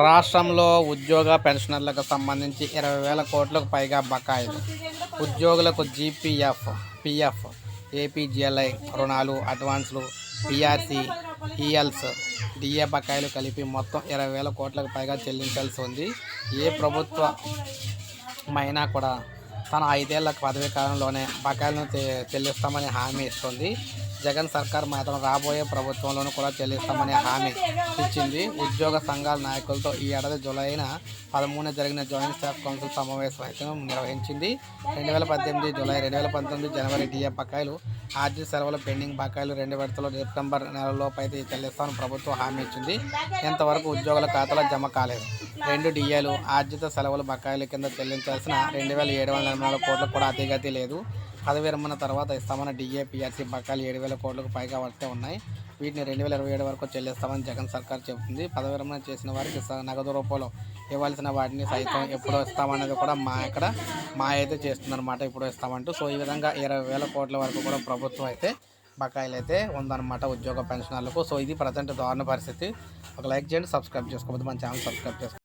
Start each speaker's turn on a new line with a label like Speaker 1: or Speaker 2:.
Speaker 1: రాష్ట్రంలో ఉద్యోగ పెన్షనర్లకు సంబంధించి ఇరవై వేల కోట్లకు పైగా బకాయిలు. ఉద్యోగులకు జీపీఎఫ్ పిఎఫ్ ఏపీజీఎల్ఐ రుణాలు అడ్వాన్స్లు పిఆర్సీ ఈఎల్స్ డిఏ బకాయిలు కలిపి మొత్తం ఇరవై వేల కోట్లకు పైగా చెల్లించాల్సి ఉంది. ఏ ప్రభుత్వమైనా కూడా తన ఐదేళ్ళ పదవీ కాలంలోనే బకాయిలను చెల్లిస్తామని హామీ ఇస్తుంది. జగన్ సర్కార్ మాత్రం రాబోయే ప్రభుత్వంలోనూ కూడా చెల్లిస్తామని హామీ ఇచ్చింది. ఉద్యోగ సంఘాల నాయకులతో ఈ ఏడాది జూలైన పదమూడున జరిగిన జాయింట్ స్టాఫ్ కౌన్సిల్ సమావేశం అయితే నిర్వహించింది. రెండు వేల పద్దెనిమిది జూలై రెండు వేల పంతొమ్మిది జనవరి డిఏ బకాయిలు ఆర్జీ సెలవుల పెండింగ్ బకాయిలు రెండు విడతలు సెప్టెంబర్ నెలలోపు అయితే చెల్లిస్తామని ప్రభుత్వం హామీ ఇచ్చింది. ఇంతవరకు ఉద్యోగుల ఖాతాలో జమ కాలేదు. రెండు డిఏలు ఆర్జిత సెలవుల బకాయిల కింద చెల్లించాల్సిన రెండు వేల ఏడు వందల ఎనభై నాలుగు కోట్లకు కూడా అతిగతి లేదు. పదవి విరమణ తర్వాత ఇస్తామన్న డిఏ పిఆర్సీ బకాయిలు ఏడు వేల కోట్లకు పైగా వస్తే ఉన్నాయి. వీటిని రెండు వేల ఇరవై ఏడు వరకు చెల్లిస్తామని జగన్ సర్కార్ చెబుతుంది. పదవి విరమణ చేసిన వారికి నగదు రూపంలో ఇవ్వాల్సిన వాటిని సైతం ఎప్పుడు ఇస్తామనేది కూడా మా ఇక్కడ మా అయితే చేస్తుందన్నమాట. ఇప్పుడు ఇస్తామంటూ. సో ఈ విధంగా ఇరవై వేల కోట్ల వరకు కూడా ప్రభుత్వం అయితే బకాయిలు అయితే ఉందన్నమాట ఉద్యోగ పెన్షనర్లకు. సో ఇది ప్రజెంట్ దారుణ పరిస్థితి. ఒక లైక్ చేయండి సబ్స్క్రైబ్ చేసుకోవద్దు మన ఛానల్ సబ్స్క్రైబ్ చేసుకోండి